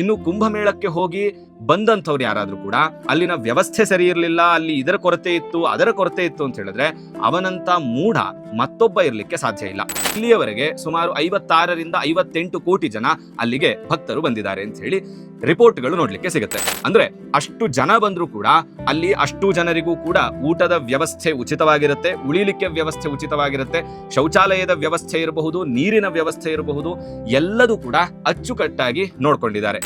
ಇನ್ನು ಕುಂಭಮೇಳಕ್ಕೆ ಹೋಗಿ ಬಂದಂಥವ್ರು ಯಾರಾದ್ರೂ ಕೂಡ, ಅಲ್ಲಿನ ವ್ಯವಸ್ಥೆ ಸರಿ ಇರಲಿಲ್ಲ, ಅಲ್ಲಿ ಇದರ ಕೊರತೆ ಇತ್ತು, ಅದರ ಕೊರತೆ ಇತ್ತು ಅಂತ ಹೇಳಿದ್ರೆ ಅವನಂತ ಮೂಢ ಮತ್ತೊಬ್ಬ ಇರಲಿಕ್ಕೆ ಸಾಧ್ಯ ಇಲ್ಲ. ಇಲ್ಲಿಯವರೆಗೆ ಸುಮಾರು ಐವತ್ತಾರರಿಂದ ಐವತ್ತೆಂಟು ಕೋಟಿ ಜನ ಅಲ್ಲಿಗೆ ಭಕ್ತರು ಬಂದಿದ್ದಾರೆ ಅಂತ ಹೇಳಿ ರಿಪೋರ್ಟ್ಗಳು ನೋಡ್ಲಿಕ್ಕೆ ಸಿಗುತ್ತೆ. ಅಂದ್ರೆ ಅಷ್ಟು ಜನ ಬಂದರೂ ಕೂಡ ಅಲ್ಲಿ ಅಷ್ಟು ಜನರಿಗೂ ಕೂಡ ಊಟದ ವ್ಯವಸ್ಥೆ ಉಚಿತವಾಗಿರುತ್ತೆ, ಉಳಿಲಿಕ್ಕೆ ವ್ಯವಸ್ಥೆ ಉಚಿತವಾಗಿರುತ್ತೆ, ಶೌಚಾಲಯದ ವ್ಯವಸ್ಥೆ ಇರಬಹುದು, ನೀರಿನ ವ್ಯವಸ್ಥೆ ಇರಬಹುದು, ಎಲ್ಲದೂ ಕೂಡ ಅಚ್ಚುಕಟ್ಟಾಗಿ ನೋಡ್ಕೊಂಡಿದ್ದಾರೆ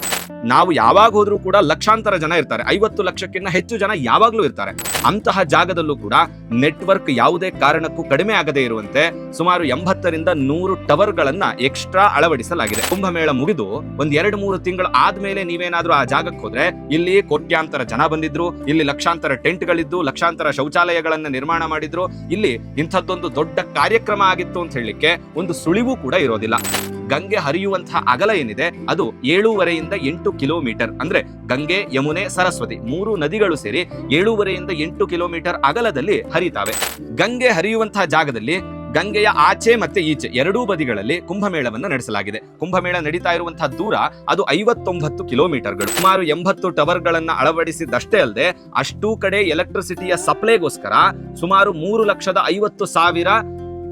ನಾವು ಯಾವಾಗ ಹೋದ್ರೂ ಕೂಡ ಲಕ್ಷಾಂತರ ಜನ ಇರ್ತಾರೆ. ಐವತ್ತು ಲಕ್ಷಕ್ಕಿಂತ ಹೆಚ್ಚು ಜನ ಯಾವಾಗ್ಲೂ ಇರ್ತಾರೆ. ಅಂತಹ ಜಾಗದಲ್ಲೂ ಕೂಡ ನೆಟ್ವರ್ಕ್ ಯಾವುದೇ ಕಾರಣಕ್ಕೂ ಕಡಿಮೆ ಆಗದೇ ಇರುವಂತೆ ಸುಮಾರು ಎಂಬತ್ತರಿಂದ ನೂರು ಟವರ್ಗಳನ್ನ ಎಕ್ಸ್ಟ್ರಾ ಅಳವಡಿಸಲಾಗಿದೆ. ಕುಂಭಮೇಳ ಮುಗಿದು ಒಂದ್ ಎರಡು ಮೂರು ತಿಂಗಳು ಆದ್ಮೇಲೆ ನೀವೇನಾದ್ರೂ ಆ ಜಾಗಕ್ಕೆ ಹೋದ್ರೆ ಇಲ್ಲಿ ಕೋಟ್ಯಾಂತರ ಜನ ಬಂದಿದ್ರು, ಇಲ್ಲಿ ಲಕ್ಷಾಂತರ ಟೆಂಟ್ ಗಳಿದ್ದು ಲಕ್ಷಾಂತರ ಶೌಚಾಲಯಗಳನ್ನ ನಿರ್ಮಾಣ ಮಾಡಿದ್ರು, ಇಲ್ಲಿ ಇಂಥದ್ದೊಂದು ದೊಡ್ಡ ಕಾರ್ಯಕ್ರಮ ಆಗಿತ್ತು ಅಂತ ಹೇಳಲಿಕ್ಕೆ ಒಂದು ಸುಳಿವು ಕೂಡ ಇರೋದಿಲ್ಲ. ಗಂಗೆ ಹರಿಯುವಂತಹ ಅಗಲ ಏನಿದೆ, ಅದು ಏಳೂವರೆಯಿಂದ ಎಂಟು ಕಿಲೋಮೀಟರ್. ಅಂದ್ರೆ ಗಂಗೆ, ಯಮುನೆ, ಸರಸ್ವತಿ ಮೂರು ನದಿಗಳು ಸೇರಿ ಏಳೂವರೆಯಿಂದ ಎಂಟು ಕಿಲೋಮೀಟರ್ ಅಗಲದಲ್ಲಿ ಹರಿತಾವೆ. ಗಂಗೆ ಹರಿಯುವಂತಹ ಜಾಗದಲ್ಲಿ ಗಂಗೆಯ ಆಚೆ ಮತ್ತೆ ಈಚೆ ಎರಡೂ ಬದಿಗಳಲ್ಲಿ ಕುಂಭಮೇಳವನ್ನು ನಡೆಸಲಾಗಿದೆ. ಕುಂಭಮೇಳ ನಡೀತಾ ಇರುವಂತಹ ದೂರ ಅದು ಐವತ್ತೊಂಬತ್ತು ಕಿಲೋಮೀಟರ್ಗಳು. ಸುಮಾರು ಎಂಬತ್ತು ಟವರ್ಗಳನ್ನು ಅಳವಡಿಸಿದ್ದಷ್ಟೇ ಅಲ್ಲದೆ ಅಷ್ಟೂ ಕಡೆ ಎಲೆಕ್ಟ್ರಿಸಿಟಿಯ ಸಪ್ಲೈಗೋಸ್ಕರ ಸುಮಾರು ಮೂರು ಲಕ್ಷದ ಐವತ್ತು ಸಾವಿರ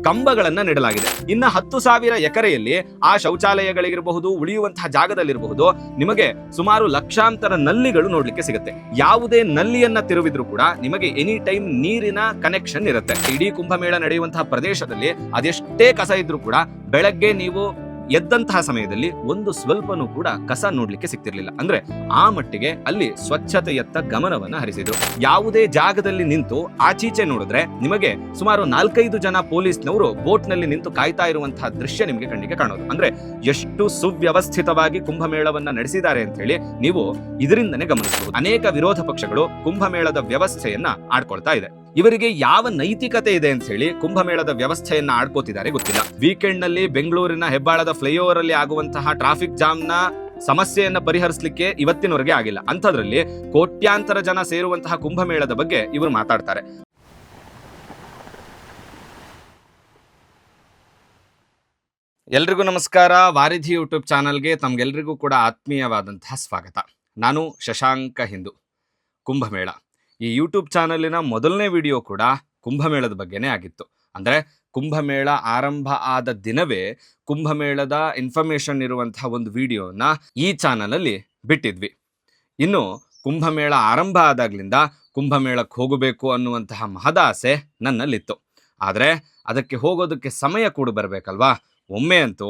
ಕಂಬಗಳನ್ನ ನೀಡಲಾಗಿದೆ. ಇನ್ನ ಹತ್ತು ಸಾವಿರ ಎಕರೆಯಲ್ಲಿ ಆ ಶೌಚಾಲಯಗಳಿಗಿರಬಹುದು, ಉಳಿಯುವಂತಹ ಜಾಗದಲ್ಲಿರಬಹುದು, ನಿಮಗೆ ಸುಮಾರು ಲಕ್ಷಾಂತರ ನಲ್ಲಿಗಳು ನೋಡ್ಲಿಕ್ಕೆ ಸಿಗುತ್ತೆ. ಯಾವುದೇ ನಲ್ಲಿಯನ್ನ ತಿರುವಿದ್ರು ಕೂಡ ನಿಮಗೆ ಎನಿ ಟೈಮ್ ನೀರಿನ ಕನೆಕ್ಷನ್ ಇರುತ್ತೆ. ಇಡೀ ಕುಂಭಮೇಳ ನಡೆಯುವಂತಹ ಪ್ರದೇಶದಲ್ಲಿ ಅದೆಷ್ಟೇ ಕಸ ಇದ್ರೂ ಕೂಡ ಬೆಳಗ್ಗೆ ನೀವು ಎದ್ದಂತಹ ಸಮಯದಲ್ಲಿ ಒಂದು ಸ್ವಲ್ಪನೂ ಕೂಡ ಕಸ ನೋಡ್ಲಿಕ್ಕೆ ಸಿಕ್ತಿರ್ಲಿಲ್ಲ ಅಂದ್ರೆ ಆ ಮಟ್ಟಿಗೆ ಅಲ್ಲಿ ಸ್ವಚ್ಛತೆಯತ್ತ ಗಮನವನ್ನ ಹರಿಸಿದ್ರು. ಯಾವುದೇ ಜಾಗದಲ್ಲಿ ನಿಂತು ಆಚೀಚೆ ನೋಡಿದ್ರೆ ನಿಮಗೆ ಸುಮಾರು ನಾಲ್ಕೈದು ಜನ ಪೊಲೀಸ್ನವರು ಬೋಟ್ನಲ್ಲಿ ನಿಂತು ಕಾಯ್ತಾ ಇರುವಂತಹ ದೃಶ್ಯ ನಿಮಗೆ ಕಣ್ಣಿಗೆ ಕಾಣೋದು. ಅಂದ್ರೆ ಎಷ್ಟು ಸುವ್ಯವಸ್ಥಿತವಾಗಿ ಕುಂಭಮೇಳವನ್ನ ನಡೆಸಿದ್ದಾರೆ ಅಂತ ಹೇಳಿ ನೀವು ಇದರಿಂದನೇ ಗಮನಿಸಬಹುದು. ಅನೇಕ ವಿರೋಧ ಪಕ್ಷಗಳು ಕುಂಭಮೇಳದ ವ್ಯವಸ್ಥೆಯನ್ನ ಆಡ್ಕೊಳ್ತಾ ಇದೆ. ಇವರಿಗೆ ಯಾವ ನೈತಿಕತೆ ಇದೆ ಅಂತ ಹೇಳಿ ಕುಂಭಮೇಳದ ವ್ಯವಸ್ಥೆಯನ್ನ ಆಡ್ಕೋತಿದ್ದಾರೆ ಗೊತ್ತಿಲ್ಲ. ವೀಕೆಂಡ್ನಲ್ಲಿ ಬೆಂಗಳೂರಿನ ಹೆಬ್ಬಾಳದ ಫ್ಲೈಓವರ್ ಅಲ್ಲಿ ಆಗುವಂತಹ ಟ್ರಾಫಿಕ್ ಜಾಮ್ನ ಸಮಸ್ಯೆಯನ್ನ ಪರಿಹರಿಸಲಿಕ್ಕೆ ಇವತ್ತಿನವರೆಗೆ ಆಗಿಲ್ಲ. ಅಂಥದ್ರಲ್ಲಿ ಕೋಟ್ಯಾಂತರ ಜನ ಸೇರುವಂತಹ ಕುಂಭಮೇಳದ ಬಗ್ಗೆ ಇವರು ಮಾತಾಡ್ತಾರೆ. ಎಲ್ರಿಗೂ ನಮಸ್ಕಾರ. ವಾರಿಧಿ ಯೂಟ್ಯೂಬ್ ಚಾನಲ್ಗೆ ತಮ್ಗೆಲ್ರಿಗೂ ಕೂಡ ಆತ್ಮೀಯವಾದಂತಹ ಸ್ವಾಗತ. ನಾನು ಶಶಾಂಕ ಹಿಂದೂ. ಕುಂಭಮೇಳ. ಈ ಯೂಟ್ಯೂಬ್ ಚಾನಲಿನ ಮೊದಲನೇ ವಿಡಿಯೋ ಕೂಡ ಕುಂಭಮೇಳದ ಬಗ್ಗೆನೇ ಆಗಿತ್ತು. ಅಂದರೆ ಕುಂಭಮೇಳ ಆರಂಭ ಆದ ದಿನವೇ ಕುಂಭಮೇಳದ ಇನ್ಫಾರ್ಮೇಷನ್ ಇರುವಂತಹ ಒಂದು ವಿಡಿಯೋನ ಈ ಚಾನಲಲ್ಲಿ ಬಿಟ್ಟಿದ್ವಿ. ಇನ್ನು ಕುಂಭಮೇಳ ಆರಂಭ ಆದಾಗ್ಲಿಂದ ಕುಂಭಮೇಳಕ್ಕೆ ಹೋಗಬೇಕು ಅನ್ನುವಂತಹ ಮಹದಾಸೆ ನನ್ನಲ್ಲಿತ್ತು. ಆದರೆ ಅದಕ್ಕೆ ಹೋಗೋದಕ್ಕೆ ಸಮಯ ಕೂಡ ಬರಬೇಕಲ್ವಾ? ಒಮ್ಮೆ ಅಂತೂ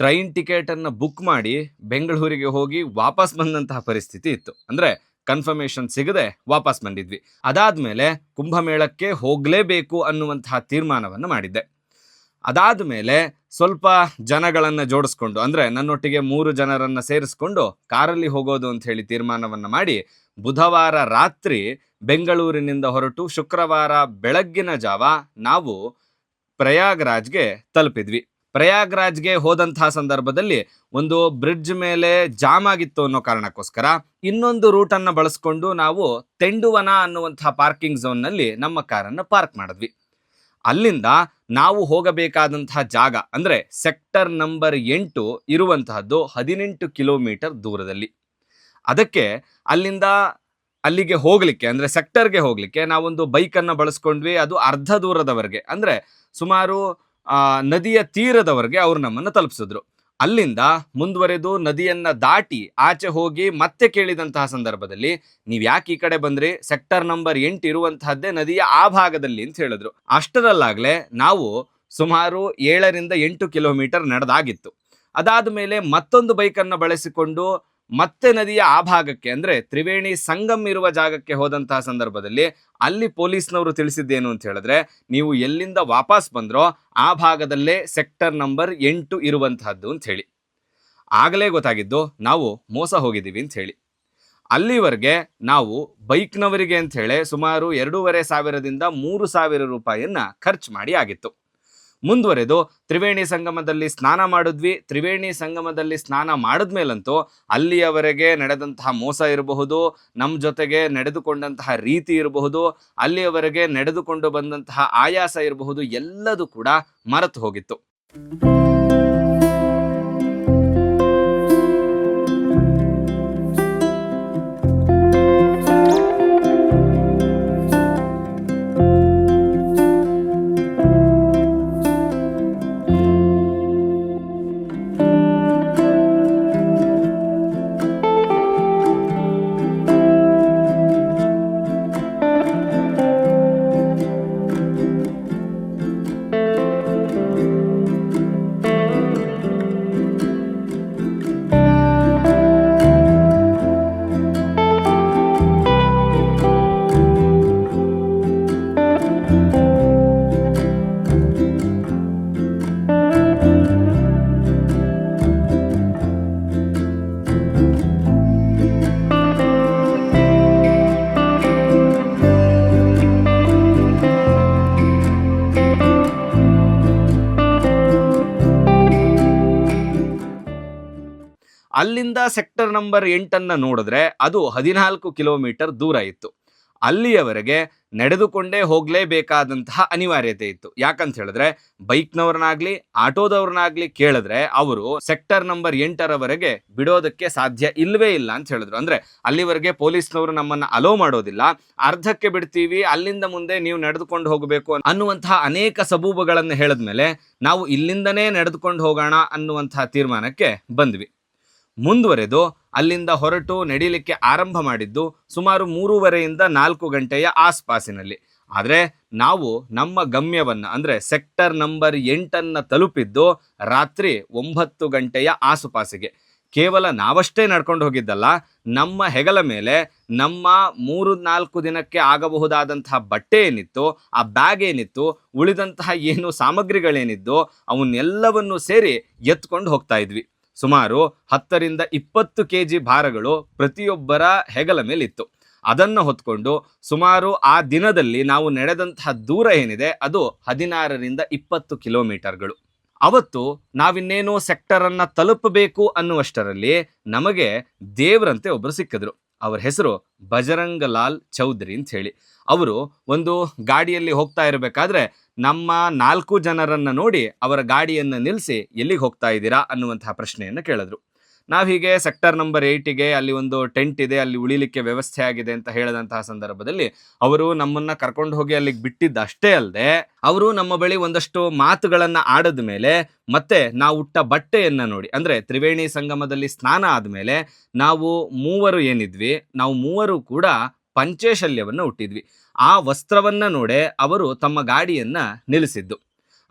ಟ್ರೈನ್ ಟಿಕೆಟನ್ನು ಬುಕ್ ಮಾಡಿ ಬೆಂಗಳೂರಿಗೆ ಹೋಗಿ ವಾಪಸ್ ಬಂದಂತಹ ಪರಿಸ್ಥಿತಿ ಇತ್ತು. ಅಂದರೆ ಕನ್ಫರ್ಮೇಷನ್ ಸಿಗದೆ ವಾಪಸ್ ಬಂದಿದ್ವಿ. ಅದಾದ್ಮೇಲೆ ಕುಂಭಮೇಳಕ್ಕೆ ಹೋಗಲೇಬೇಕು ಅನ್ನುವಂತಹ ತೀರ್ಮಾನವನ್ನು ಮಾಡಿದ್ದೆ. ಅದಾದ ಮೇಲೆ ಸ್ವಲ್ಪ ಜನಗಳನ್ನು ಜೋಡಿಸ್ಕೊಂಡು, ಅಂದರೆ ನನ್ನೊಟ್ಟಿಗೆ ಮೂರು ಜನರನ್ನು ಸೇರಿಸ್ಕೊಂಡು ಕಾರಲ್ಲಿ ಹೋಗೋದು ಅಂತ ಹೇಳಿ ತೀರ್ಮಾನವನ್ನು ಮಾಡಿ, ಬುಧವಾರ ರಾತ್ರಿ ಬೆಂಗಳೂರಿನಿಂದ ಹೊರಟು ಶುಕ್ರವಾರ ಬೆಳಗ್ಗಿನ ಜಾವ ನಾವು ಪ್ರಯಾಗ್ರಾಜ್ಗೆ ತಲುಪಿದ್ವಿ. ಪ್ರಯಾಗ್ರಾಜ್ಗೆ ಹೋದಂತಹ ಸಂದರ್ಭದಲ್ಲಿ ಒಂದು ಬ್ರಿಡ್ಜ್ ಮೇಲೆ ಜಾಮ್ ಆಗಿತ್ತು ಅನ್ನೋ ಕಾರಣಕ್ಕೋಸ್ಕರ ಇನ್ನೊಂದು ರೂಟನ್ನು ಬಳಸ್ಕೊಂಡು ನಾವು ತೆಂಡುವನ ಅನ್ನುವಂತಹ ಪಾರ್ಕಿಂಗ್ ಝೋನ್ನಲ್ಲಿ ನಮ್ಮ ಕಾರನ್ನು ಪಾರ್ಕ್ ಮಾಡಿದ್ವಿ. ಅಲ್ಲಿಂದ ನಾವು ಹೋಗಬೇಕಾದಂತಹ ಜಾಗ ಅಂದರೆ ಸೆಕ್ಟರ್ ನಂಬರ್ ಎಂಟು ಇರುವಂತಹದ್ದು ಹದಿನೆಂಟು ಕಿಲೋಮೀಟರ್ ದೂರದಲ್ಲಿ. ಅದಕ್ಕೆ ಅಲ್ಲಿಂದ ಅಲ್ಲಿಗೆ ಹೋಗಲಿಕ್ಕೆ ಅಂದರೆ ಸೆಕ್ಟರ್ಗೆ ಹೋಗಲಿಕ್ಕೆ ನಾವೊಂದು ಬೈಕನ್ನು ಬಳಸ್ಕೊಂಡ್ವಿ, ಅದು ಅರ್ಧ ದೂರದವರೆಗೆ. ಅಂದರೆ ಸುಮಾರು ನದಿಯ ತೀರದವರೆಗೆ ಅವ್ರು ನಮ್ಮನ್ನು ತಲುಪಿಸಿದ್ರು. ಅಲ್ಲಿಂದ ಮುಂದುವರೆದು ನದಿಯನ್ನ ದಾಟಿ ಆಚೆ ಹೋಗಿ ಮತ್ತೆ ಕೇಳಿದಂತಹ ಸಂದರ್ಭದಲ್ಲಿ ನೀವು ಯಾಕೆ ಈ ಕಡೆ ಬಂದ್ರಿ? ಸೆಕ್ಟರ್ ನಂಬರ್ ಎಂಟು ಇರುವಂತಹದ್ದೇ ನದಿಯ ಆ ಭಾಗದಲ್ಲಿ ಅಂತ ಹೇಳಿದ್ರು. ಅಷ್ಟರಲ್ಲಾಗ್ಲೇ ನಾವು ಸುಮಾರು ಏಳರಿಂದ ಎಂಟು ಕಿಲೋಮೀಟರ್ ನಡೆದಾಗಿತ್ತು. ಅದಾದ ಮೇಲೆ ಮತ್ತೊಂದು ಬೈಕನ್ನು ಬಳಸಿಕೊಂಡು ಮತ್ತೆ ನದಿಯ ಆ ಭಾಗಕ್ಕೆ, ಅಂದ್ರೆ ತ್ರಿವೇಣಿ ಸಂಗಮ್ ಇರುವ ಜಾಗಕ್ಕೆ ಹೋದಂತಹ ಸಂದರ್ಭದಲ್ಲಿ ಅಲ್ಲಿ ಪೊಲೀಸ್ನವರು ತಿಳಿಸಿದ್ದೇನು ಅಂತ ಹೇಳಿದ್ರೆ, ನೀವು ಎಲ್ಲಿಂದ ವಾಪಸ್ ಬಂದ್ರೋ ಆ ಭಾಗದಲ್ಲೇ ಸೆಕ್ಟರ್ ನಂಬರ್ ಎಂಟು ಇರುವಂತಹದ್ದು ಅಂತ ಹೇಳಿ. ಆಗಲೇ ಗೊತ್ತಾಗಿದ್ದು ನಾವು ಮೋಸ ಹೋಗಿದ್ದೀವಿ ಅಂತ ಹೇಳಿ. ಅಲ್ಲಿವರೆಗೆ ನಾವು ಬೈಕ್ನವರಿಗೆ ಅಂತ ಹೇಳಿ ಸುಮಾರು ಎರಡೂವರೆ ಸಾವಿರದಿಂದ ಮೂರು ಸಾವಿರ ರೂಪಾಯಿಯನ್ನ ಖರ್ಚು ಮಾಡಿ ಆಗಿತ್ತು. ಮುಂದುವರೆದು ತ್ರಿವೇಣಿ ಸಂಗಮದಲ್ಲಿ ಸ್ನಾನ ಮಾಡಿದ್ವಿ. ತ್ರಿವೇಣಿ ಸಂಗಮದಲ್ಲಿ ಸ್ನಾನ ಮಾಡಿದ್ಮೇಲಂತೂ ಅಲ್ಲಿಯವರೆಗೆ ನಡೆದಂತಹ ಮೋಸ ಇರಬಹುದು ನಮ್ಮ ಜೊತೆಗೆ ನಡೆದುಕೊಂಡಂತಹ ರೀತಿ ಇರಬಹುದು, ಅಲ್ಲಿಯವರೆಗೆ ನಡೆದುಕೊಂಡು ಬಂದಂತಹ ಆಯಾಸ ಇರಬಹುದು, ಎಲ್ಲದೂ ಕೂಡ ಮರೆತು ಹೋಗಿತ್ತು. ಅಲ್ಲಿಂದ ಸೆಕ್ಟರ್ ನಂಬರ್ ಎಂಟನ್ನು ನೋಡಿದ್ರೆ ಅದು ಹದಿನಾಲ್ಕು ಕಿಲೋಮೀಟರ್ ದೂರ ಇತ್ತು. ಅಲ್ಲಿಯವರೆಗೆ ನಡೆದುಕೊಂಡೇ ಹೋಗಲೇಬೇಕಾದಂತಹ ಅನಿವಾರ್ಯತೆ ಇತ್ತು. ಯಾಕಂತ ಹೇಳಿದ್ರೆ ಬೈಕ್ನವ್ರನ್ನಾಗ್ಲಿ, ಆಟೋದವ್ರನ್ನಾಗ್ಲಿ ಕೇಳಿದ್ರೆ ಅವರು ಸೆಕ್ಟರ್ ನಂಬರ್ ಎಂಟರವರೆಗೆ ಬಿಡೋದಕ್ಕೆ ಸಾಧ್ಯ ಇಲ್ಲವೇ ಇಲ್ಲ ಅಂತ ಹೇಳಿದ್ರು. ಅಂದ್ರೆ ಅಲ್ಲಿವರೆಗೆ ಪೊಲೀಸ್ನವರು ನಮ್ಮನ್ನ ಅಲೋ ಮಾಡೋದಿಲ್ಲ. ಅರ್ಧಕ್ಕೆ ಬಿಡ್ತೀವಿ, ಅಲ್ಲಿಂದ ಮುಂದೆ ನೀವು ನಡೆದುಕೊಂಡು ಹೋಗಬೇಕು ಅನ್ನುವಂತಹ ಅನೇಕ ಸಬೂಬುಗಳನ್ನು ಹೇಳಿದ್ಮೇಲೆ ನಾವು ಇಲ್ಲಿಂದನೇ ನಡೆದುಕೊಂಡು ಹೋಗೋಣ ಅನ್ನುವಂತಹ ತೀರ್ಮಾನಕ್ಕೆ ಬಂದ್ವಿ. ಮುಂದುವರೆದು ಅಲ್ಲಿಂದ ಹೊರಟು ನಡೀಲಿಕ್ಕೆ ಆರಂಭ ಮಾಡಿದ್ದು ಸುಮಾರು ಮೂರುವರೆಯಿಂದ ನಾಲ್ಕು ಗಂಟೆಯ ಆಸ್ಪಾಸಿನಲ್ಲಿ. ಆದರೆ ನಾವು ನಮ್ಮ ಗಮ್ಯವನ್ನು, ಅಂದರೆ ಸೆಕ್ಟರ್ ನಂಬರ್ ಎಂಟನ್ನು ತಲುಪಿದ್ದು ರಾತ್ರಿ ಒಂಬತ್ತು ಗಂಟೆಯ ಆಸುಪಾಸಿಗೆ. ಕೇವಲ ನಾವಷ್ಟೇ ನಡ್ಕೊಂಡು ಹೋಗಿದ್ದಲ್ಲ, ನಮ್ಮ ಹೆಗಲ ಮೇಲೆ ನಮ್ಮ ಮೂರು ನಾಲ್ಕು ದಿನಕ್ಕೆ ಆಗಬಹುದಾದಂತಹ ಬಟ್ಟೆ ಏನಿತ್ತು, ಆ ಬ್ಯಾಗ್ ಏನಿತ್ತು, ಉಳಿದಂತಹ ಏನು ಸಾಮಗ್ರಿಗಳೇನಿದ್ದು, ಅವನ್ನೆಲ್ಲವನ್ನು ಸೇರಿ ಎತ್ಕೊಂಡು ಹೋಗ್ತಾ ಇದ್ವಿ. ಸುಮಾರು ಹತ್ತರಿಂದ ಇಪ್ಪತ್ತು ಕೆ ಜಿ ಭಾರಗಳು ಪ್ರತಿಯೊಬ್ಬರ ಹೆಗಲ ಮೇಲಿತ್ತು. ಅದನ್ನು ಹೊತ್ಕೊಂಡು ಸುಮಾರು ಆ ದಿನದಲ್ಲಿ ನಾವು ನಡೆದಂತಹ ದೂರ ಏನಿದೆ ಅದು ಹದಿನಾರರಿಂದ ಇಪ್ಪತ್ತು ಕಿಲೋಮೀಟರ್ಗಳು. ಅವತ್ತು ನಾವಿನ್ನೇನು ಸೆಕ್ಟರ್ ಅನ್ನ ತಲುಪಬೇಕು ಅನ್ನುವಷ್ಟರಲ್ಲಿ ನಮಗೆ ದೇವರಂತೆ ಒಬ್ಬರು ಸಿಕ್ಕಿದ್ರು. ಅವರ ಹೆಸರು ಬಜರಂಗಲಾಲ್ ಚೌಧರಿ ಅಂತ ಹೇಳಿ ಅವರು ಒಂದು ಗಾಡಿಯಲ್ಲಿ ಹೋಗ್ತಾ ಇರಬೇಕಾದ್ರೆ ನಮ್ಮ ನಾಲ್ಕು ಜನರನ್ನ ನೋಡಿ ಅವರ ಗಾಡಿಯನ್ನು ನಿಲ್ಲಿಸಿ ಎಲ್ಲಿಗೆ ಹೋಗ್ತಾ ಇದ್ದೀರಾ ಅನ್ನುವಂತಹ ಪ್ರಶ್ನೆಯನ್ನು ಕೇಳಿದ್ರು. ನಾವು ಹೀಗೆ ಸೆಕ್ಟರ್ ನಂಬರ್ ಏಯ್ಟಿಗೆ ಅಲ್ಲಿ ಒಂದು ಟೆಂಟ್ ಇದೆ, ಅಲ್ಲಿ ಉಳಿಲಿಕ್ಕೆ ವ್ಯವಸ್ಥೆ ಆಗಿದೆ ಅಂತ ಹೇಳಿದಂತಹ ಸಂದರ್ಭದಲ್ಲಿ ಅವರು ನಮ್ಮನ್ನು ಕರ್ಕೊಂಡು ಹೋಗಿ ಅಲ್ಲಿಗೆ ಬಿಟ್ಟಿದ್ದ ಅಷ್ಟೇ ಅಲ್ಲದೆ ಅವರು ನಮ್ಮ ಬಳಿ ಒಂದಷ್ಟು ಮಾತುಗಳನ್ನು ಆಡದ ಮೇಲೆ ಮತ್ತೆ ನಾವು ಉಟ್ಟ ಬಟ್ಟೆಯನ್ನು ನೋಡಿ, ಅಂದರೆ ತ್ರಿವೇಣಿ ಸಂಗಮದಲ್ಲಿ ಸ್ನಾನ ಆದಮೇಲೆ ನಾವು ಮೂವರು ಏನಿದ್ವಿ, ನಾವು ಮೂವರು ಕೂಡ ಪಂಚೇಶಲ್ಯವನ್ನು ಹುಟ್ಟಿದ್ವಿ. ಆ ವಸ್ತ್ರವನ್ನ ನೋಡೆ ಅವರು ತಮ್ಮ ಗಾಡಿಯನ್ನ ನಿಲ್ಲಿಸಿದ್ದು.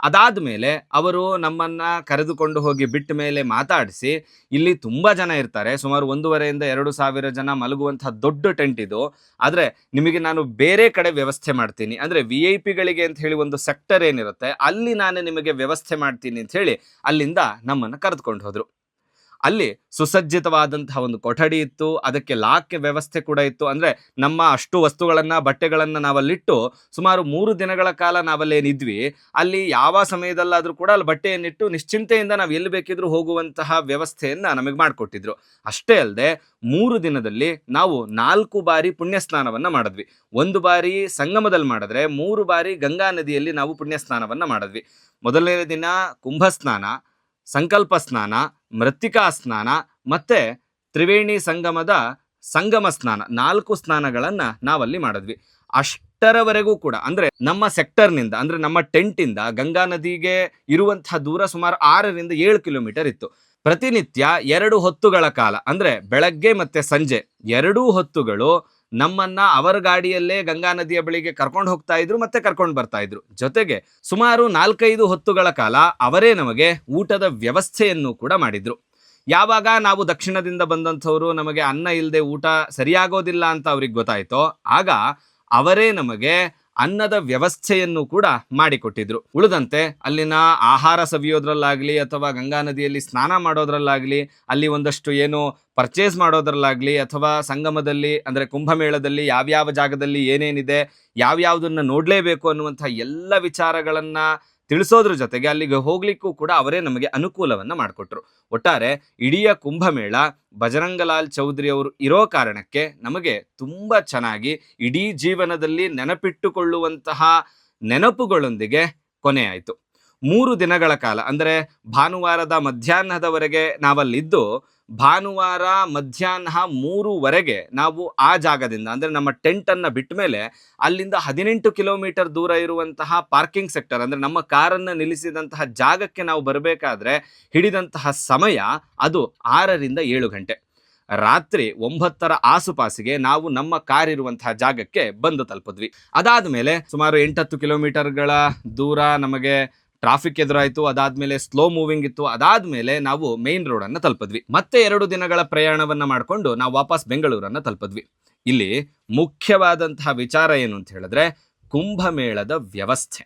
ಅದಾದ ಮೇಲೆ ಅವರು ನಮ್ಮನ್ನ ಕರೆದುಕೊಂಡು ಹೋಗಿ ಬಿಟ್ಟ ಮೇಲೆ ಮಾತಾಡಿಸಿ, ಇಲ್ಲಿ ತುಂಬ ಜನ ಇರ್ತಾರೆ. ಸುಮಾರು ಒಂದೂವರೆಯಿಂದ ಎರಡು ಸಾವಿರ ಜನ ಮಲಗುವಂತಹ ದೊಡ್ಡ ಟೆಂಟ್ ಇದು. ಆದರೆ ನಿಮಗೆ ನಾನು ಬೇರೆ ಕಡೆ ವ್ಯವಸ್ಥೆ ಮಾಡ್ತೀನಿ. ಅಂದರೆ ವಿ ಐ ಪಿಗಳಿಗೆ ಅಂತ ಹೇಳಿ ಒಂದು ಸೆಕ್ಟರ್ ಏನಿರುತ್ತೆ, ಅಲ್ಲಿ ನಾನು ನಿಮಗೆ ವ್ಯವಸ್ಥೆ ಮಾಡ್ತೀನಿ ಅಂತ ಅಲ್ಲಿಂದ ನಮ್ಮನ್ನು ಕರೆದುಕೊಂಡು ಹೋದ್ರು. ಅಲ್ಲಿ ಸುಸಜ್ಜಿತವಾದಂತಹ ಒಂದು ಕೊಠಡಿ ಇತ್ತು, ಅದಕ್ಕೆ ಲಾಕ್ ವ್ಯವಸ್ಥೆ ಕೂಡ ಇತ್ತು. ಅಂದರೆ ನಮ್ಮ ಅಷ್ಟು ವಸ್ತುಗಳನ್ನು, ಬಟ್ಟೆಗಳನ್ನು ನಾವಲ್ಲಿಟ್ಟು ಸುಮಾರು ಮೂರು ದಿನಗಳ ಕಾಲ ನಾವಲ್ಲೇನಿದ್ವಿ ಅಲ್ಲಿ ಯಾವ ಸಮಯದಲ್ಲಾದರೂ ಕೂಡ ಅಲ್ಲಿ ಬಟ್ಟೆಯನ್ನಿಟ್ಟು ನಿಶ್ಚಿಂತೆಯಿಂದ ನಾವು ಎಲ್ಲಿ ಬೇಕಿದ್ರೂ ಹೋಗುವಂತಹ ವ್ಯವಸ್ಥೆಯನ್ನು ನಮಗೆ ಮಾಡಿಕೊಟ್ಟಿದ್ರು. ಅಷ್ಟೇ ಅಲ್ಲದೆ ಮೂರು ದಿನದಲ್ಲಿ ನಾವು ನಾಲ್ಕು ಬಾರಿ ಪುಣ್ಯ ಸ್ನಾನವನ್ನು ಮಾಡಿದ್ವಿ. ಒಂದು ಬಾರಿ ಸಂಗಮದಲ್ಲಿ ಮಾಡಿದ್ರೆ ಮೂರು ಬಾರಿ ಗಂಗಾ ನದಿಯಲ್ಲಿ ನಾವು ಪುಣ್ಯ ಸ್ನಾನವನ್ನು ಮಾಡಿದ್ವಿ. ಮೊದಲನೇ ದಿನ ಕುಂಭ ಸ್ನಾನ ಸಂಕಲ್ಪ ಸ್ನಾನ, ಮೃತ್ತಿಕಾ ಸ್ನಾನ ಮತ್ತೆ ತ್ರಿವೇಣಿ ಸಂಗಮದ ಸಂಗಮ ಸ್ನಾನ. ನಾಲ್ಕು ಸ್ನಾನಗಳನ್ನು ನಾವಲ್ಲಿ ಮಾಡಿದ್ವಿ. ಅಷ್ಟರವರೆಗೂ ಕೂಡ ಅಂದ್ರೆ ನಮ್ಮ ಸೆಕ್ಟರ್ನಿಂದ, ಅಂದ್ರೆ ನಮ್ಮ ಟೆಂಟಿಂದ, ಗಂಗಾ ನದಿಗೆ ಇರುವಂತಹ ದೂರ ಸುಮಾರು ಆರರಿಂದ ಏಳು ಕಿಲೋಮೀಟರ್ ಇತ್ತು. ಪ್ರತಿನಿತ್ಯ ಎರಡು ಹೊತ್ತುಗಳ ಕಾಲ, ಅಂದ್ರೆ ಬೆಳಗ್ಗೆ ಮತ್ತೆ ಸಂಜೆ ಎರಡೂ ಹೊತ್ತುಗಳು ನಮ್ಮನ್ನ ಅವರ ಗಾಡಿಯಲ್ಲೇ ಗಂಗಾ ನದಿಯ ಬಳಿಗೆ ಕರ್ಕೊಂಡು ಹೋಗ್ತಾ ಇದ್ರು ಮತ್ತೆ ಕರ್ಕೊಂಡು ಬರ್ತಾ ಇದ್ರು. ಜೊತೆಗೆ ಸುಮಾರು ನಾಲ್ಕೈದು ಹೊತ್ತುಗಳ ಕಾಲ ಅವರೇ ನಮಗೆ ಊಟದ ವ್ಯವಸ್ಥೆಯನ್ನು ಕೂಡ ಮಾಡಿದ್ರು. ಯಾವಾಗ ನಾವು ದಕ್ಷಿಣದಿಂದ ಬಂದಂಥವ್ರು ನಮಗೆ ಅನ್ನ ಇಲ್ಲದೆ ಊಟ ಸರಿಯಾಗೋದಿಲ್ಲ ಅಂತ ಅವ್ರಿಗೆ ಗೊತ್ತಾಯ್ತೋ ಆಗ ಅವರೇ ನಮಗೆ ಅನ್ನದ ವ್ಯವಸ್ಥೆಯನ್ನು ಕೂಡ ಮಾಡಿಕೊಟ್ಟಿದ್ರು. ಉಳಿದಂತೆ ಅಲ್ಲಿನ ಆಹಾರ ಸವಿಯೋದ್ರಲ್ಲಾಗಲಿ ಅಥವಾ ಗಂಗಾ ನದಿಯಲ್ಲಿ ಸ್ನಾನ ಮಾಡೋದ್ರಲ್ಲಾಗಲಿ, ಅಲ್ಲಿ ಒಂದಷ್ಟು ಏನು ಪರ್ಚೇಸ್ ಮಾಡೋದ್ರಲ್ಲಾಗಲಿ ಅಥವಾ ಸಂಗಮದಲ್ಲಿ ಅಂದರೆ ಕುಂಭಮೇಳದಲ್ಲಿ ಯಾವ್ಯಾವ ಜಾಗದಲ್ಲಿ ಏನೇನಿದೆ, ಯಾವ್ಯಾವುದನ್ನು ನೋಡಲೇಬೇಕು ಅನ್ನುವಂಥ ಎಲ್ಲ ವಿಚಾರಗಳನ್ನ ತಿಳಿಸೋದ್ರ ಜೊತೆಗೆ ಅಲ್ಲಿಗೆ ಹೋಗ್ಲಿಕ್ಕೂ ಕೂಡ ಅವರೇ ನಮಗೆ ಅನುಕೂಲವನ್ನ ಮಾಡಿಕೊಟ್ರು. ಒಟ್ಟಾರೆ ಇಡೀ ಕುಂಭಮೇಳ ಬಜರಂಗಲಾಲ್ ಚೌಧರಿ ಅವರು ಇರೋ ಕಾರಣಕ್ಕೆ ನಮಗೆ ತುಂಬಾ ಚೆನ್ನಾಗಿ ಇಡೀ ಜೀವನದಲ್ಲಿ ನೆನಪಿಟ್ಟುಕೊಳ್ಳುವಂತಹ ನೆನಪುಗಳೊಂದಿಗೆ ಕೊನೆಯಾಯಿತು ಮೂರು ದಿನಗಳ ಕಾಲ, ಅಂದರೆ ಭಾನುವಾರದ ಮಧ್ಯಾಹ್ನದವರೆಗೆ ನಾವಲ್ಲಿದ್ದು ಭಾನುವಾರ ಮಧ್ಯಾಹ್ನ ಮೂರುವರೆಗೆ ನಾವು ಆ ಜಾಗದಿಂದ, ಅಂದರೆ ನಮ್ಮ ಟೆಂಟನ್ನು ಬಿಟ್ಟ ಮೇಲೆ ಅಲ್ಲಿಂದ ಹದಿನೆಂಟು ಕಿಲೋಮೀಟರ್ ದೂರ ಇರುವಂತಹ ಪಾರ್ಕಿಂಗ್ ಸೆಕ್ಟರ್, ಅಂದರೆ ನಮ್ಮ ಕಾರನ್ನು ನಿಲ್ಲಿಸಿದಂತಹ ಜಾಗಕ್ಕೆ ನಾವು ಬರಬೇಕಾದ್ರೆ ಹಿಡಿದಂತಹ ಸಮಯ ಅದು ಆರರಿಂದ ಏಳು ಗಂಟೆ. ರಾತ್ರಿ ಒಂಬತ್ತರ ಆಸುಪಾಸಿಗೆ ನಾವು ನಮ್ಮ ಕಾರ್ ಇರುವಂತಹ ಜಾಗಕ್ಕೆ ಬಂದು ತಲುಪಿದ್ವಿ. ಅದಾದ ಮೇಲೆ ಸುಮಾರು ಎಂಟತ್ತು ಕಿಲೋಮೀಟರ್ಗಳ ದೂರ ನಮಗೆ ಟ್ರಾಫಿಕ್ ಎದುರಾಯಿತು, ಅದಾದ್ಮೇಲೆ ಸ್ಲೋ ಮೂವಿಂಗ್ ಇತ್ತು, ಅದಾದ್ಮೇಲೆ ನಾವು ಮೇನ್ ರೋಡ್ ಅನ್ನ ತಲುಪಿದ್ವಿ. ಮತ್ತೆ ಎರಡು ದಿನಗಳ ಪ್ರಯಾಣವನ್ನ ಮಾಡಿಕೊಂಡು ನಾವು ವಾಪಸ್ ಬೆಂಗಳೂರನ್ನ ತಲುಪಿದ್ವಿ. ಇಲ್ಲಿ ಮುಖ್ಯವಾದಂತಹ ವಿಚಾರ ಏನು ಅಂತ ಹೇಳಿದ್ರೆ, ಕುಂಭಮೇಳದ ವ್ಯವಸ್ಥೆ.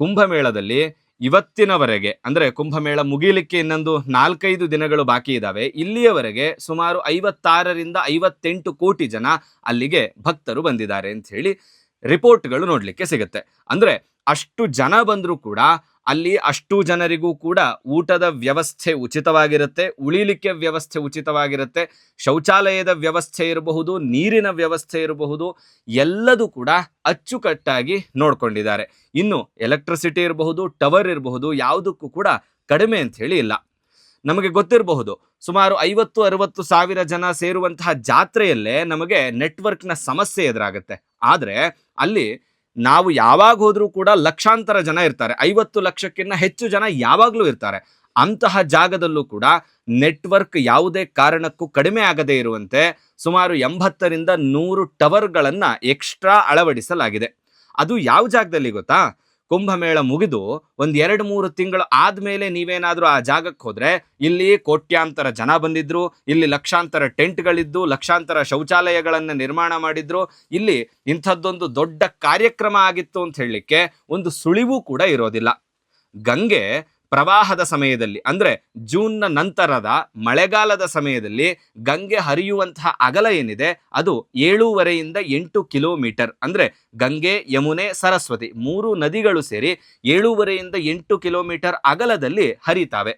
ಕುಂಭಮೇಳದಲ್ಲಿ ಇವತ್ತಿನವರೆಗೆ, ಅಂದ್ರೆ ಕುಂಭಮೇಳ ಮುಗಿಲಿಕ್ಕೆ ಇನ್ನೊಂದು ನಾಲ್ಕೈದು ದಿನಗಳು ಬಾಕಿ ಇದ್ದಾವೆ ಇಲ್ಲಿಯವರೆಗೆ ಸುಮಾರು ಐವತ್ತಾರರಿಂದ ಐವತ್ತೆಂಟು ಕೋಟಿ ಜನ ಅಲ್ಲಿಗೆ ಭಕ್ತರು ಬಂದಿದ್ದಾರೆ ಅಂತ ಹೇಳಿ ರಿಪೋರ್ಟ್ಗಳು ನೋಡಲಿಕ್ಕೆ ಸಿಗುತ್ತೆ. ಅಂದ್ರೆ ಅಷ್ಟು ಜನ ಬಂದರೂ ಕೂಡ ಅಲ್ಲಿ ಅಷ್ಟು ಜನರಿಗೂ ಕೂಡ ಊಟದ ವ್ಯವಸ್ಥೆ ಉಚಿತವಾಗಿರುತ್ತೆ, ಉಳಿಲಿಕ್ಕೆ ವ್ಯವಸ್ಥೆ ಉಚಿತವಾಗಿರುತ್ತೆ, ಶೌಚಾಲಯದ ವ್ಯವಸ್ಥೆ ಇರಬಹುದು, ನೀರಿನ ವ್ಯವಸ್ಥೆ ಇರಬಹುದು, ಎಲ್ಲದೂ ಕೂಡ ಅಚ್ಚುಕಟ್ಟಾಗಿ ನೋಡ್ಕೊಂಡಿದ್ದಾರೆ. ಇನ್ನು ಎಲೆಕ್ಟ್ರಿಸಿಟಿ ಇರಬಹುದು, ಟವರ್ ಇರಬಹುದು, ಯಾವುದಕ್ಕೂ ಕೂಡ ಕಡಿಮೆ ಅಂತ ಹೇಳಿ ಇಲ್ಲ. ನಮಗೆ ಗೊತ್ತಿರಬಹುದು, ಸುಮಾರು ಐವತ್ತು, ಅರವತ್ತು ಸಾವಿರ ಜನ ಸೇರುವಂತಹ ಜಾತ್ರೆಯಲ್ಲೇ ನಮಗೆ ನೆಟ್ವರ್ಕ್ನ ಸಮಸ್ಯೆ ಎದುರಾಗುತ್ತೆ. ಆದರೆ ಅಲ್ಲಿ ನಾವು ಯಾವಾಗ ಹೋದ್ರೂ ಕೂಡ ಲಕ್ಷಾಂತರ ಜನ ಇರ್ತಾರೆ. ಐವತ್ತು ಲಕ್ಷಕ್ಕಿಂತ ಹೆಚ್ಚು ಜನ ಯಾವಾಗಲೂ ಇರ್ತಾರೆ. ಅಂತಹ ಜಾಗದಲ್ಲೂ ಕೂಡ ನೆಟ್ವರ್ಕ್ ಯಾವುದೇ ಕಾರಣಕ್ಕೂ ಕಡಿಮೆ ಆಗದೇ ಇರುವಂತೆ ಸುಮಾರು ಎಂಬತ್ತರಿಂದ ನೂರು ಟವರ್ಗಳನ್ನು ಎಕ್ಸ್ಟ್ರಾ ಅಳವಡಿಸಲಾಗಿದೆ. ಅದು ಯಾವ ಜಾಗದಲ್ಲಿ ಗೊತ್ತಾ? ಕುಂಭಮೇಳ ಮುಗಿದು ಒಂದ್ ಎರಡು ಮೂರು ತಿಂಗಳು ಆದ್ಮೇಲೆ ನೀವೇನಾದ್ರೂ ಆ ಜಾಗಕ್ಕೆ ಹೋದ್ರೆ, ಇಲ್ಲಿ ಕೋಟ್ಯಾಂತರ ಜನ ಬಂದಿದ್ರು, ಇಲ್ಲಿ ಲಕ್ಷಾಂತರ ಟೆಂಟ್ಗಳಿದ್ದು, ಲಕ್ಷಾಂತರ ಶೌಚಾಲಯಗಳನ್ನು ನಿರ್ಮಾಣ ಮಾಡಿದ್ರು, ಇಲ್ಲಿ ಇಂಥದ್ದೊಂದು ದೊಡ್ಡ ಕಾರ್ಯಕ್ರಮ ಆಗಿತ್ತು ಅಂತ ಹೇಳಲಿಕ್ಕೆ ಒಂದು ಸುಳಿವು ಕೂಡ ಇರೋದಿಲ್ಲ. ಗಂಗೆ ಪ್ರವಾಹದ ಸಮಯದಲ್ಲಿ, ಅಂದ್ರೆ ಜೂನ್ನ ನಂತರದ ಮಳೆಗಾಲದ ಸಮಯದಲ್ಲಿ ಗಂಗೆ ಹರಿಯುವಂತಹ ಅಗಲ ಏನಿದೆ, ಅದು ಏಳೂವರೆಯಿಂದ ಎಂಟು ಕಿಲೋಮೀಟರ್, ಅಂದ್ರೆ ಗಂಗೆ, ಯಮುನೆ, ಸರಸ್ವತಿ ಮೂರು ನದಿಗಳು ಸೇರಿ ಏಳೂವರೆಯಿಂದ ಎಂಟು ಕಿಲೋಮೀಟರ್ ಅಗಲದಲ್ಲಿ ಹರಿತಾವೆ.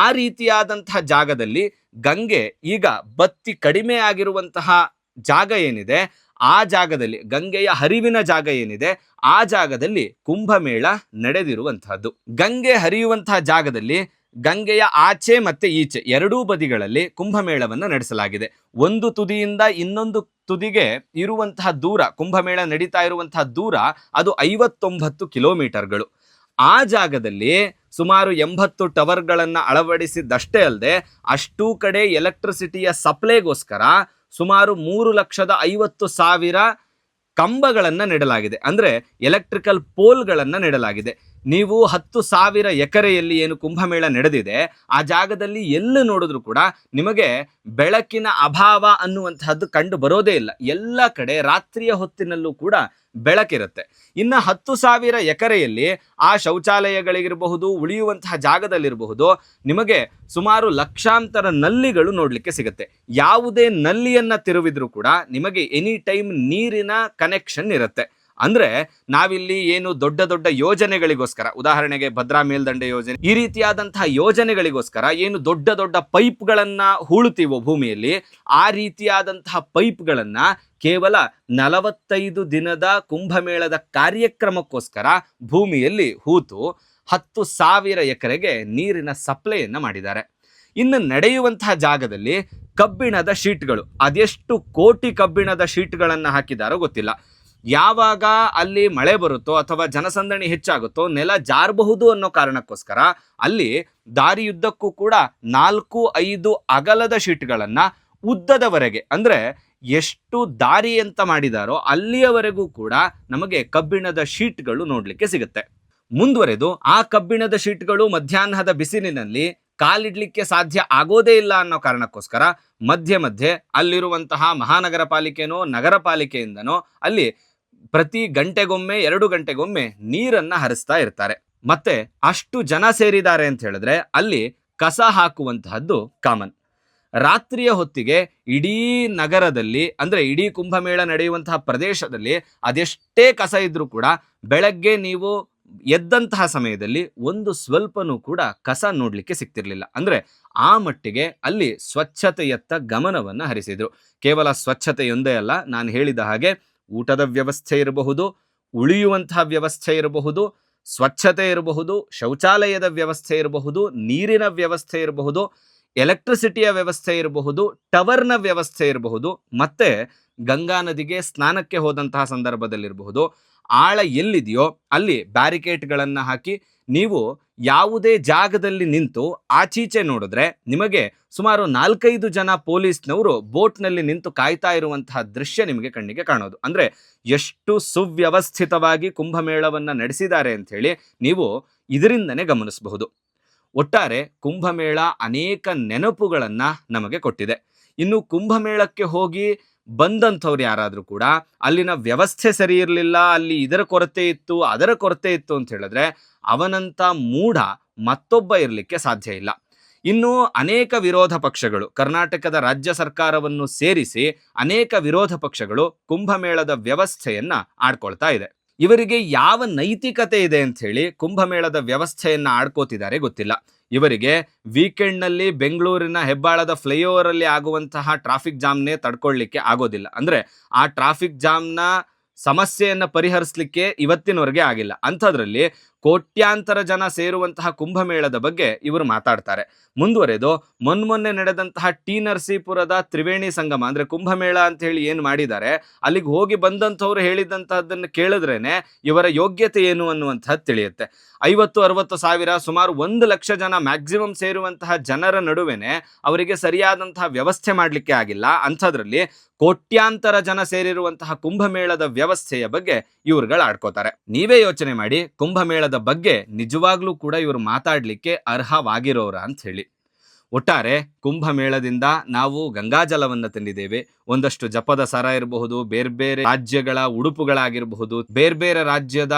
ಆ ರೀತಿಯಾದಂತಹ ಜಾಗದಲ್ಲಿ ಗಂಗೆ ಈಗ ಬತ್ತಿ ಕಡಿಮೆ ಆಗಿರುವಂತಹ ಜಾಗ ಏನಿದೆ ಆ ಜಾಗದಲ್ಲಿ, ಗಂಗೆಯ ಹರಿವಿನ ಜಾಗ ಏನಿದೆ, ಆ ಜಾಗದಲ್ಲಿ ಕುಂಭಮೇಳ ನಡೆದಿರುವಂತಹದ್ದು ಗಂಗೆ ಹರಿಯುವಂತಹ ಜಾಗದಲ್ಲಿ, ಗಂಗೆಯ ಆಚೆ ಮತ್ತೆ ಈಚೆ ಎರಡೂ ಬದಿಗಳಲ್ಲಿ ಕುಂಭಮೇಳವನ್ನು ನಡೆಸಲಾಗಿದೆ. ಒಂದು ತುದಿಯಿಂದ ಇನ್ನೊಂದು ತುದಿಗೆ ಇರುವಂತಹ ದೂರ, ಕುಂಭಮೇಳ ನಡೀತಾ ಇರುವಂತಹ ದೂರ ಅದು ಐವತ್ತೊಂಬತ್ತು ಕಿಲೋಮೀಟರ್ಗಳು. ಆ ಜಾಗದಲ್ಲಿ ಸುಮಾರು ಎಂಬತ್ತು ಟವರ್ಗಳನ್ನು ಅಳವಡಿಸಿದ್ದಷ್ಟೇ ಅಲ್ಲದೆ, ಅಷ್ಟೂ ಕಡೆ ಎಲೆಕ್ಟ್ರಿಸಿಟಿಯ ಸಪ್ಲೈಗೋಸ್ಕರ ಸುಮಾರು ಮೂರು ಲಕ್ಷದ ಐವತ್ತು ಸಾವಿರ ಕಂಬಗಳನ್ನು ನೆಡಲಾಗಿದೆ. ಅಂದರೆ ಎಲೆಕ್ಟ್ರಿಕಲ್ ಪೋಲ್ಗಳನ್ನು ನೆಡಲಾಗಿದೆ. ನೀವು ಹತ್ತು ಸಾವಿರ ಎಕರೆಯಲ್ಲಿ ಏನು ಕುಂಭಮೇಳ ನಡೆದಿದೆ, ಆ ಜಾಗದಲ್ಲಿ ಎಲ್ಲ ನೋಡಿದ್ರು ಕೂಡ ನಿಮಗೆ ಬೆಳಕಿನ ಅಭಾವ ಅನ್ನುವಂತಹದ್ದು ಕಂಡು ಬರೋದೇ ಇಲ್ಲ. ಎಲ್ಲ ಕಡೆ ರಾತ್ರಿಯ ಹೊತ್ತಿನಲ್ಲೂ ಕೂಡ ಬೆಳಕಿರುತ್ತೆ. ಇನ್ನು ಹತ್ತು ಸಾವಿರ ಎಕರೆಯಲ್ಲಿ ಆ ಶೌಚಾಲಯಗಳಿಗಿರಬಹುದು, ಉಳಿಯುವಂತಹ ಜಾಗದಲ್ಲಿರಬಹುದು, ನಿಮಗೆ ಸುಮಾರು ಲಕ್ಷಾಂತರ ನಲ್ಲಿಗಳು ನೋಡಲಿಕ್ಕೆ ಸಿಗುತ್ತೆ. ಯಾವುದೇ ನಲ್ಲಿಯನ್ನು ತಿರುವಿದ್ರೂ ಕೂಡ ನಿಮಗೆ ಎನಿ ಟೈಮ್ ನೀರಿನ ಕನೆಕ್ಷನ್ ಇರುತ್ತೆ. ಅಂದ್ರೆ ನಾವಿಲ್ಲಿ ಏನು ದೊಡ್ಡ ದೊಡ್ಡ ಯೋಜನೆಗಳಿಗೋಸ್ಕರ, ಉದಾಹರಣೆಗೆ ಭದ್ರಾ ಮೇಲ್ದಂಡೆ ಯೋಜನೆ, ಈ ರೀತಿಯಾದಂತಹ ಯೋಜನೆಗಳಿಗೋಸ್ಕರ ಏನು ದೊಡ್ಡ ದೊಡ್ಡ ಪೈಪ್ಗಳನ್ನ ಹೂಳುತ್ತೀವೋ ಭೂಮಿಯಲ್ಲಿ, ಆ ರೀತಿಯಾದಂತಹ ಪೈಪ್ಗಳನ್ನ ಕೇವಲ ನಲವತ್ತೈದು ದಿನದ ಕುಂಭಮೇಳದ ಕಾರ್ಯಕ್ರಮಕ್ಕೋಸ್ಕರ ಭೂಮಿಯಲ್ಲಿ ಹೂತು ಹತ್ತು ಸಾವಿರ ಎಕರೆಗೆ ನೀರಿನ ಸಪ್ಲೈಯನ್ನು ಮಾಡಿದ್ದಾರೆ. ಇನ್ನು ನಡೆಯುವಂತಹ ಜಾಗದಲ್ಲಿ ಕಬ್ಬಿಣದ ಶೀಟ್ಗಳು, ಅದೆಷ್ಟು ಕೋಟಿ ಕಬ್ಬಿಣದ ಶೀಟ್ಗಳನ್ನು ಹಾಕಿದಾರೋ ಗೊತ್ತಿಲ್ಲ. ಯಾವಾಗ ಅಲ್ಲಿ ಮಳೆ ಬರುತ್ತೋ ಅಥವಾ ಜನಸಂದಣಿ ಹೆಚ್ಚಾಗುತ್ತೋ ನೆಲ ಜಾರಬಹುದು ಅನ್ನೋ ಕಾರಣಕ್ಕೋಸ್ಕರ ಅಲ್ಲಿ ದಾರಿಯುದ್ದಕ್ಕೂ ಕೂಡ ನಾಲ್ಕು ಐದು ಅಗಲದ ಶೀಟ್ಗಳನ್ನು ಉದ್ದದವರೆಗೆ, ಅಂದ್ರೆ ಎಷ್ಟು ದಾರಿ ಅಂತ ಮಾಡಿದಾರೋ ಅಲ್ಲಿಯವರೆಗೂ ಕೂಡ ನಮಗೆ ಕಬ್ಬಿಣದ ಶೀಟ್ಗಳು ನೋಡಲಿಕ್ಕೆ ಸಿಗುತ್ತೆ. ಮುಂದುವರೆದು ಆ ಕಬ್ಬಿಣದ ಶೀಟ್ಗಳು ಮಧ್ಯಾಹ್ನದ ಬಿಸಿಲಿನಲ್ಲಿ ಕಾಲಿಡ್ಲಿಕ್ಕೆ ಸಾಧ್ಯ ಆಗೋದೇ ಇಲ್ಲ ಅನ್ನೋ ಕಾರಣಕ್ಕೋಸ್ಕರ ಮಧ್ಯೆ ಮಧ್ಯೆ ಅಲ್ಲಿರುವಂತಹ ಮಹಾನಗರ ಪಾಲಿಕೆನೋ ನಗರ ಪಾಲಿಕೆಯಿಂದನೋ ಅಲ್ಲಿ ಪ್ರತಿ ಗಂಟೆಗೊಮ್ಮೆ, ಎರಡು ಗಂಟೆಗೊಮ್ಮೆ ನೀರನ್ನ ಹರಿಸ್ತಾ ಇರ್ತಾರೆ. ಮತ್ತೆ ಅಷ್ಟು ಜನ ಸೇರಿದ್ದಾರೆ ಅಂತ ಹೇಳಿದ್ರೆ ಅಲ್ಲಿ ಕಸ ಹಾಕುವಂತಹದ್ದು ಕಾಮನ್ ರಾತ್ರಿಯ ಹೊತ್ತಿಗೆ ಇಡೀ ನಗರದಲ್ಲಿ, ಅಂದ್ರೆ ಇಡೀ ಕುಂಭಮೇಳ ನಡೆಯುವಂತಹ ಪ್ರದೇಶದಲ್ಲಿ ಅದೆಷ್ಟೇ ಕಸ ಇದ್ರೂ ಕೂಡ ಬೆಳಗ್ಗೆ ನೀವು ಎದ್ದಂತಹ ಸಮಯದಲ್ಲಿ ಒಂದು ಸ್ವಲ್ಪನೂ ಕೂಡ ಕಸ ನೋಡ್ಲಿಕ್ಕೆ ಸಿಗ್ತಿರ್ಲಿಲ್ಲ. ಅಂದ್ರೆ ಆ ಮಟ್ಟಿಗೆ ಅಲ್ಲಿ ಸ್ವಚ್ಛತೆಯತ್ತ ಗಮನವನ್ನ ಹರಿಸಿದ್ರು. ಕೇವಲ ಸ್ವಚ್ಛತೆಯೊಂದೇ ಅಲ್ಲ, ನಾನು ಹೇಳಿದ ಹಾಗೆ ಊಟದ ವ್ಯವಸ್ಥೆ ಇರಬಹುದು, ಉಳಿಯುವಂತಹ ವ್ಯವಸ್ಥೆ ಇರಬಹುದು, ಸ್ವಚ್ಛತೆ ಇರಬಹುದು, ಶೌಚಾಲಯದ ವ್ಯವಸ್ಥೆ ಇರಬಹುದು, ನೀರಿನ ವ್ಯವಸ್ಥೆ ಇರಬಹುದು, ಎಲೆಕ್ಟ್ರಿಸಿಟಿಯ ವ್ಯವಸ್ಥೆ ಇರಬಹುದು, ಟವರ್ನ ವ್ಯವಸ್ಥೆ ಇರಬಹುದು, ಮತ್ತೆ ಗಂಗಾ ನದಿಗೆ ಸ್ನಾನಕ್ಕೆ ಹೋದಂತಹ ಸಂದರ್ಭದಲ್ಲಿರಬಹುದು ಆಳ ಎಲ್ಲಿದೆಯೋ ಅಲ್ಲಿ ಬ್ಯಾರಿಕೇಡ್ಗಳನ್ನು ಹಾಕಿ ನೀವು ಯಾವುದೇ ಜಾಗದಲ್ಲಿ ನಿಂತು ಆಚೀಚೆ ನೋಡಿದ್ರೆ ನಿಮಗೆ ಸುಮಾರು ನಾಲ್ಕೈದು ಜನ ಪೊಲೀಸ್ನವರು ಬೋಟ್ನಲ್ಲಿ ನಿಂತು ಕಾಯ್ತಾ ಇರುವಂತಹ ದೃಶ್ಯ ನಿಮಗೆ ಕಣ್ಣಿಗೆ ಕಾಣೋದು. ಅಂದರೆ ಎಷ್ಟು ಸುವ್ಯವಸ್ಥಿತವಾಗಿ ಕುಂಭಮೇಳವನ್ನು ನಡೆಸಿದ್ದಾರೆ ಅಂತ ಹೇಳಿ ನೀವು ಇದರಿಂದನೇ ಗಮನಿಸಬಹುದು. ಒಟ್ಟಾರೆ ಕುಂಭಮೇಳ ಅನೇಕ ನೆನಪುಗಳನ್ನು ನಮಗೆ ಕೊಟ್ಟಿದೆ. ಇನ್ನು ಕುಂಭಮೇಳಕ್ಕೆ ಹೋಗಿ ಬಂದಂಥವ್ರು ಯಾರಾದರೂ ಕೂಡ ಅಲ್ಲಿನ ವ್ಯವಸ್ಥೆ ಸರಿ ಇರಲಿಲ್ಲ, ಅಲ್ಲಿ ಇದರ ಕೊರತೆ ಇತ್ತು, ಅದರ ಕೊರತೆ ಇತ್ತು ಅಂತ ಹೇಳಿದ್ರೆ ಅವನಂತ ಮೂಢ ಮತ್ತೊಬ್ಬ ಇರಲಿಕ್ಕೆ ಸಾಧ್ಯ ಇಲ್ಲ. ಇನ್ನು ಅನೇಕ ವಿರೋಧ ಪಕ್ಷಗಳು ಕರ್ನಾಟಕದ ರಾಜ್ಯ ಸರ್ಕಾರವನ್ನು ಸೇರಿಸಿ ಅನೇಕ ವಿರೋಧ ಪಕ್ಷಗಳು ಕುಂಭಮೇಳದ ವ್ಯವಸ್ಥೆಯನ್ನ ಆಡ್ಕೊಳ್ತಾ ಇದೆ. ಇವರಿಗೆ ಯಾವ ನೈತಿಕತೆ ಇದೆ ಅಂತ ಹೇಳಿ ಕುಂಭಮೇಳದ ವ್ಯವಸ್ಥೆಯನ್ನ ಆಡ್ಕೋತಿದ್ದಾರೆ ಗೊತ್ತಿಲ್ಲ. ಇವರಿಗೆ ವೀಕೆಂಡ್ನಲ್ಲಿ ಬೆಂಗಳೂರಿನ ಹೆಬ್ಬಾಳದ ಫ್ಲೈಓವರ್ ಅಲ್ಲಿ ಆಗುವಂತಹ ಟ್ರಾಫಿಕ್ ಜಾಮ್ನೇ ತಡ್ಕೊಳ್ಳಿಕ್ಕೆ ಆಗೋದಿಲ್ಲ. ಅಂದ್ರೆ ಆ ಟ್ರಾಫಿಕ್ ಜಾಮ್ನ ಸಮಸ್ಯೆಯನ್ನು ಪರಿಹರಿಸಲಿಕ್ಕೆ ಇವತ್ತಿನವರೆಗೆ ಆಗಿಲ್ಲ. ಅಂಥದ್ರಲ್ಲಿ ಕೋಟ್ಯಾಂತರ ಜನ ಸೇರುವಂತಹ ಕುಂಭಮೇಳದ ಬಗ್ಗೆ ಇವರು ಮಾತಾಡ್ತಾರೆ. ಮುಂದುವರೆದು ಮೊನ್ಮೊನ್ನೆ ನಡೆದಂತಹ ಟಿ ನರಸೀಪುರದ ತ್ರಿವೇಣಿ ಸಂಗಮ ಅಂದ್ರೆ ಕುಂಭಮೇಳ ಅಂತ ಹೇಳಿ ಏನು ಮಾಡಿದ್ದಾರೆ, ಅಲ್ಲಿಗೆ ಹೋಗಿ ಬಂದಂಥವ್ರು ಹೇಳಿದಂತಹದ್ದನ್ನು ಕೇಳಿದ್ರೇನೆ ಇವರ ಯೋಗ್ಯತೆ ಏನು ಅನ್ನುವಂಥದ್ದು ತಿಳಿಯುತ್ತೆ. ಐವತ್ತು, ಅರವತ್ತು ಸಾವಿರ, ಸುಮಾರು ಒಂದು ಲಕ್ಷ ಜನ ಮ್ಯಾಕ್ಸಿಮಮ್ ಸೇರುವಂತಹ ಜನರ ನಡುವೆನೆ ಅವರಿಗೆ ಸರಿಯಾದಂತಹ ವ್ಯವಸ್ಥೆ ಮಾಡಲಿಕ್ಕೆ ಆಗಿಲ್ಲ. ಅಂಥದ್ರಲ್ಲಿ ಕೋಟ್ಯಾಂತರ ಜನ ಸೇರಿರುವಂತಹ ಕುಂಭಮೇಳದ ವ್ಯವಸ್ಥೆಯ ಬಗ್ಗೆ ಇವ್ರುಗಳು ಆಡ್ಕೋತಾರೆ. ನೀವೇ ಯೋಚನೆ ಮಾಡಿ ಕುಂಭಮೇಳದ ಬಗ್ಗೆ ನಿಜವಾಗ್ಲೂ ಕೂಡ ಇವರು ಮಾತಾಡಲಿಕ್ಕೆ ಅರ್ಹವಾಗಿರೋರ ಅಂತ ಹೇಳಿ. ಒಟ್ಟಾರೆ ಕುಂಭಮೇಳದಿಂದ ನಾವು ಗಂಗಾಜಲವನ್ನು ತಂದಿದ್ದೇವೆ. ಒಂದಷ್ಟು ಜಪದ ಸರ ಇರಬಹುದು, ಬೇರೆ ಬೇರೆ ರಾಜ್ಯಗಳ ಉಡುಪುಗಳಾಗಿರಬಹುದು, ಬೇರೆ ಬೇರೆ ರಾಜ್ಯದ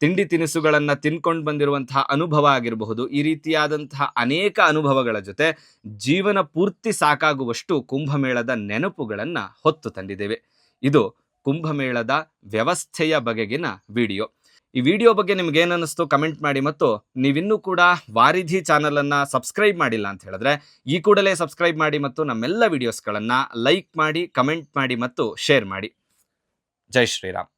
ತಿಂಡಿ ತಿನಿಸುಗಳನ್ನು ತಿನ್ಕೊಂಡು ಬಂದಿರುವಂತಹ ಅನುಭವ ಆಗಿರಬಹುದು. ಈ ರೀತಿಯಾದಂತಹ ಅನೇಕ ಅನುಭವಗಳ ಜೊತೆ ಜೀವನ ಪೂರ್ತಿ ಸಾಕಾಗುವಷ್ಟು ಕುಂಭಮೇಳದ ನೆನಪುಗಳನ್ನು ಹೊತ್ತು ತಂದಿದ್ದೇವೆ. ಇದು ಕುಂಭಮೇಳದ ವ್ಯವಸ್ಥೆಯ ಬಗೆಗಿನ ವಿಡಿಯೋ. ಈ ವಿಡಿಯೋ ಬಗ್ಗೆ ನಿಮ್ಗೆ ಏನನ್ನಿಸ್ತು ಕಮೆಂಟ್ ಮಾಡಿ ಮತ್ತು ನೀವಿನ್ನೂ ಕೂಡ ವಾರಿಧಿ ಚಾನಲನ್ನು ಸಬ್ಸ್ಕ್ರೈಬ್ ಮಾಡಿಲ್ಲ ಅಂತ ಹೇಳಿದ್ರೆ ಈ ಕೂಡಲೇ ಸಬ್ಸ್ಕ್ರೈಬ್ ಮಾಡಿ ಮತ್ತು ನಮ್ಮೆಲ್ಲ ವಿಡಿಯೋಸ್ಗಳನ್ನ ಲೈಕ್ ಮಾಡಿ ಕಮೆಂಟ್ ಮಾಡಿ ಮತ್ತು ಶೇರ್ ಮಾಡಿ. ಜೈ ಶ್ರೀರಾಮ್.